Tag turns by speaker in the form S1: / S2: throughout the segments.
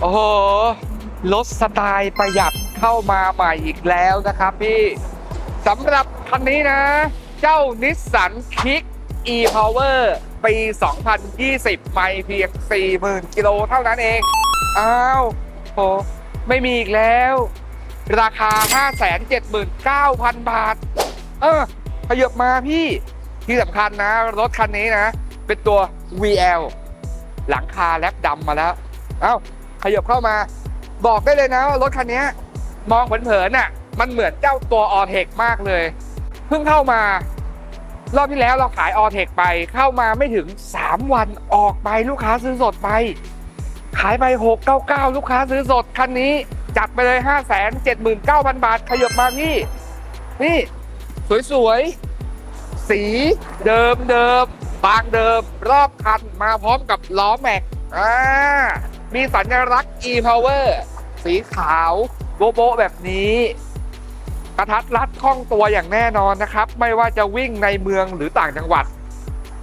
S1: โอ้โหรถสไตล์ประหยัดเข้ามาใหม่อีกแล้วนะครับพี่สำหรับคันนี้นะ เจ้านิสสันคิก e-power ปี 2020 ไม่เพียง 40,000 กิโลเท่านั้นเอง อ้าวโหไม่มีอีกแล้ว ราคา 579,000 บาท เออขยับมาพี่ ที่สำคัญนะ รถคันนี้นะ เป็นตัว VL หลังคาแลบดำมาแล้ว เอ้า ขยับเข้ามา บอกได้เลยนะว่ารถคันนี้มองเผินๆน่ะ มันเหมือนเจ้าตัวออเทคมากเลย เพิ่งเข้ามารอบที่แล้วเราขายออเทคไปเข้ามาไม่ถึง 3 วันออกไปลูกค้าซื้อสดไป ขายไป 699 ลูกค้าซื้อสดคันนี้ จัดไปเลย 579,000 บาท ขยับมาพี่ นี่ สวยๆ สีเดิมเดิมบางเดิม รอบคันมาพร้อมกับล้อแม็กอ่า มีสัญลักษณ์ e-power สีขาวโบะๆแบบนี้กระทัดรัดคล่องตัวอย่างแน่นอนนะครับ ไม่ว่าจะวิ่งในเมืองหรือต่างจังหวัด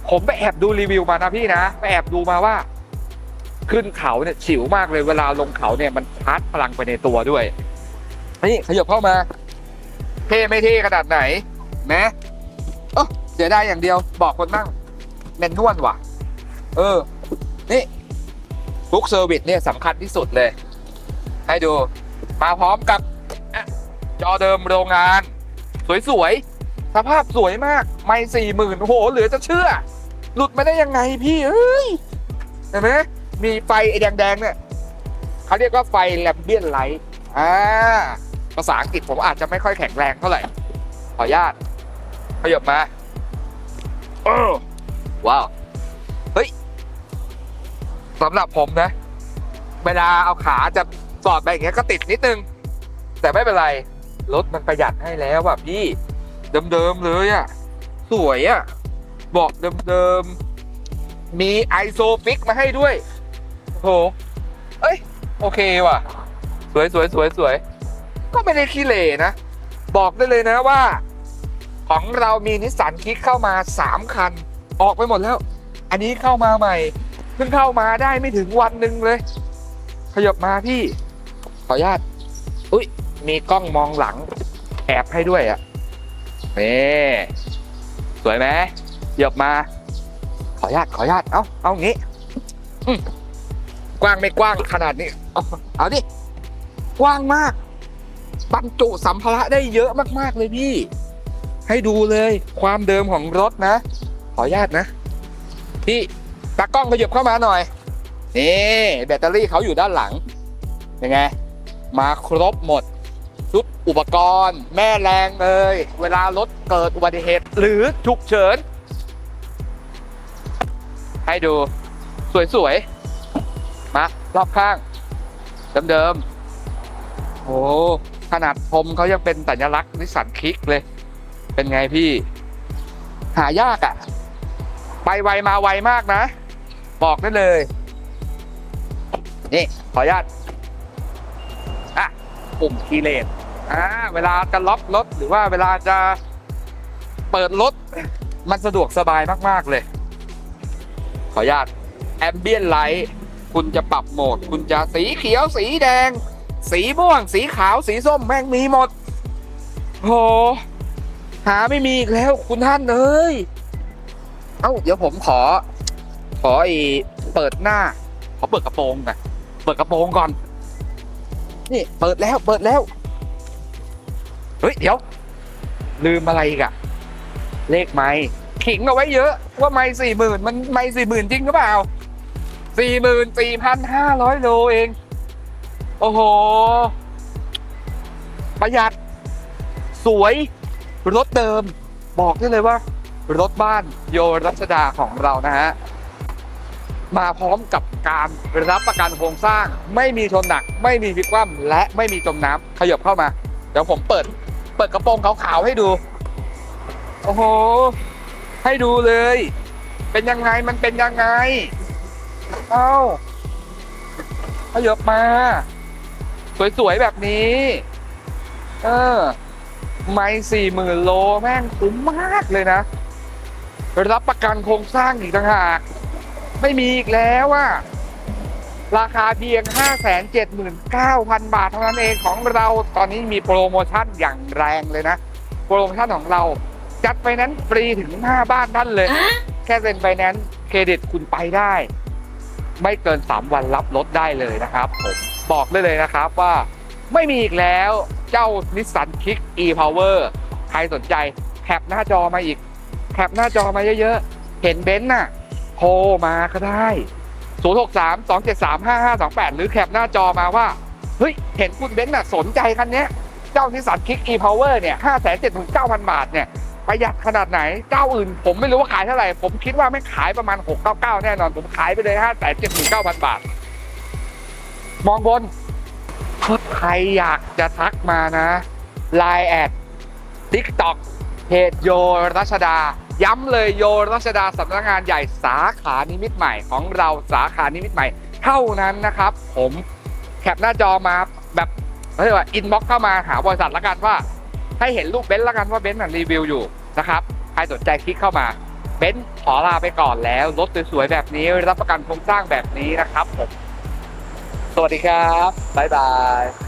S1: ผมไปแอบดูรีวิวมานะพี่นะไปแอบดูมาว่า ขึ้นเขาเนี่ยฉิวมากเลยเวลาลงเขาเนี่ยมันชาร์จพลังไปในตัวด้วย นี่ขยับเข้ามา เท่ไม่เท่ขนาดไหนนะเออเสียดายอย่างเดียวบอกคนนั่งแมนนวลว่ะ เออ นี่ บุ๊กเซอร์วิสเนี่ยสำคัญที่สุดเลย ให้ดู มาพร้อมกับจอเดิมโรงงาน สวยๆ สภาพสวยมาก ไม่สี่หมื่นโห เหลือจะเชื่อ หลุดมาได้ยังไงพี่เอ้ยเห็นไหมมีไฟไอ้แดงๆเนี่ยเขาเรียกว่าไฟแลมเบียนไลท์อ่าภาษาอังกฤษผมอาจจะไม่ค่อยแข็งแรงเท่าไหร่ ขออนุญาตขยับมาโอ้ว้าว เฮ้ย สำหรับผมนะ เวลาเอาขาจะสอดไปอย่างเงี้ยก็ติดนิดนึง แต่ไม่เป็นไร รถมันประหยัดให้แล้วอะพี่ เดิมๆเลยอะ สวยอะบอกเดิมๆ มีไอโซฟิกมาให้ด้วยโอ้โหเอ้ย โอเคว่ะ สวยสวยสวยสวยก็ไม่ได้ขี้เหร่นะ บอกได้เลยนะว่า ของเรามีนิสสันคิกเข้ามา 3 คัน ออกไปหมดแล้ว อันนี้เข้ามาใหม่ เพิ่งเข้ามาได้ไม่ถึงวันหนึ่งเลย ขยับมาพี่ ขออนุญาต อุ้ยมีกล้องมองหลัง แอบให้ด้วยอะ่ะนี่สวยไหมขยับมา ขออนุญาตขออนุญาตเอาเอางี้กว้างไม่กว้างขนาดนี้ เอาเอาดิ กว้างมาก บรรจุสัมภาระได้เยอะมาก ๆ เลยพี่ ให้ดูเลย ความเดิมของรถนะ ขออนุญาตนะ พี่ ตากล้องขยับเข้ามาหน่อย นี่แบตเตอรี่เขาอยู่ด้านหลัง ยังไง มาครบหมดชุดอุปกรณ์ แม่แรงเลย เวลารถเกิดอุบัติเหตุ หรือฉุกเฉิน ให้ดูสวยๆ มารอบข้าง เดิมๆโอ้ขนาดพรมเขายังเป็นสัญลักษณ์นิสสันคลิกเลย เป็นไงพี่ หายากอะ่ะ ไปไวมาไวมากนะ บอกได้เลย นี่ ขออนุญาตอะปุ่มคีย์เลนอ่าเวลาจะล็อกรถหรือว่าเวลาจะเปิดรถ มันสะดวกสบายมาก ๆ เลย ขออนุญาตแอมเบียนไลท์คุณจะปรับโหมด คุณจะสีเขียวสีแดง สีม่วง สีขาวสีส้มแม่งมีหมดโหหาไม่มีอีกแล้วคุณท่านเอ้ย เอ้า เดี๋ยวผมขอข อไอเปิดหน้าขอเปิดกระโปรงก่อนเปิดกระโปรงก่อน นี่เปิดแล้วเปิดแล้ว เฮ้ยเดี๋ยว ลืมอะไรกะเลขไม้ขิงเอาไว้เยอะ ว่าไม้สี่หมื่นมันไม้สี่หมื่นจริงหรือเปล่าสี่หมื่นสี่พันห้าร้อยโลเอง โอ้โห ประหยัด สวย รถเดิม บอกได้เลยว่า รถบ้านโยรัชดาของเรานะฮะ มาพร้อมกับการรับประกันโครงสร้าง ไม่มีชนหนัก ไม่มีพลิกคว่ำและไม่มีจมน้ำขยับเข้ามา เดี๋ยวผมเปิด เปิดกระโปรงขาวๆให้ดู โอ้โห ให้ดูเลย เป็นยังไงมันเป็นยังไง เอ้าขยับมา สวยๆแบบนี้ เออ ไม่สี่หมื่นโลแม่งคุ้มมากเลยนะ รับประกันโครงสร้างอีกต่างหาก ไม่มีอีกแล้วอะราคาเพียง 579,000 บาทเท่านั้นเองของเราตอนนี้มีโปรโมชั่นอย่างแรงเลยนะ โปรโมชั่นของเรา จัดไฟแนนซ์ฟรีถึงหน้าบ้านท่านเลย แค่เซ็นไฟแนนซ์เครดิตคุณไปได้ ไม่เกิน 3 วันรับรถได้เลยนะครับผมบอกได้เลยนะครับว่าไม่มีอีกแล้วเจ้านิสสันคิก e-power ใครสนใจแคปหน้าจอมาอีกแคปหน้าจอมาเยอะๆ เห็นเบนซ์น่ะ โทรมาก็ได้ 063 273 5528 หรือแคปหน้าจอมาว่า เฮ้ย เห็นคุณเบนซ์น่ะสนใจคันนี้เจ้านิสสันคิก e-power เนี่ย579,000 บาทเนี่ยประหยัดขนาดไหนเจ้าอื่น ผมไม่รู้ว่าขายเท่าไหร่ ผมคิดว่าไม่ขายประมาณ 699 แน่นอน ผมขายไปเลย 579,000 บาท มองบนใครอยากจะทักมานะ Line แอด TikTok เพจโยรัชดา ย้ำเลยโยรัชดาสำนักงานใหญ่สาขานิมิตใหม่ของเราสาขานิมิตใหม่ เท่านั้นนะครับ ผมแคปหน้าจอมาแบบเรียกว่าอินบ็อกเข้ามาหาบริษัทละกันว่า ให้เห็นรูปเบนซ์ละกันว่าเบนซ์น่ะรีวิวอยู่นะครับใครสนใจคลิกเข้ามาเบนซ์ขอลาไปก่อนแล้ว รถสวยๆแบบนี้รับประกันโครงสร้างแบบนี้นะครับผมสวัสดีครับบ๊ายบาย